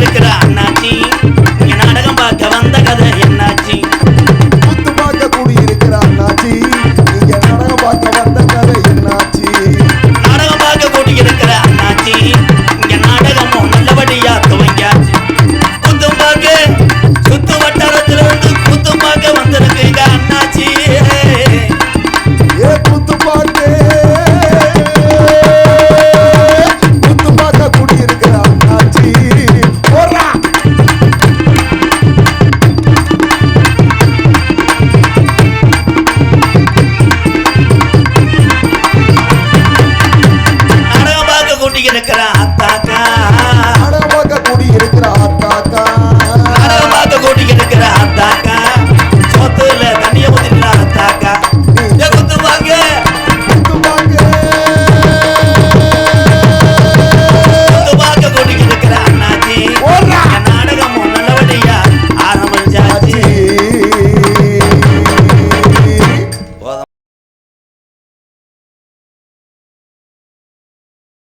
இருக்கிற அண்ணாச்சி நாடகம் பார்க்க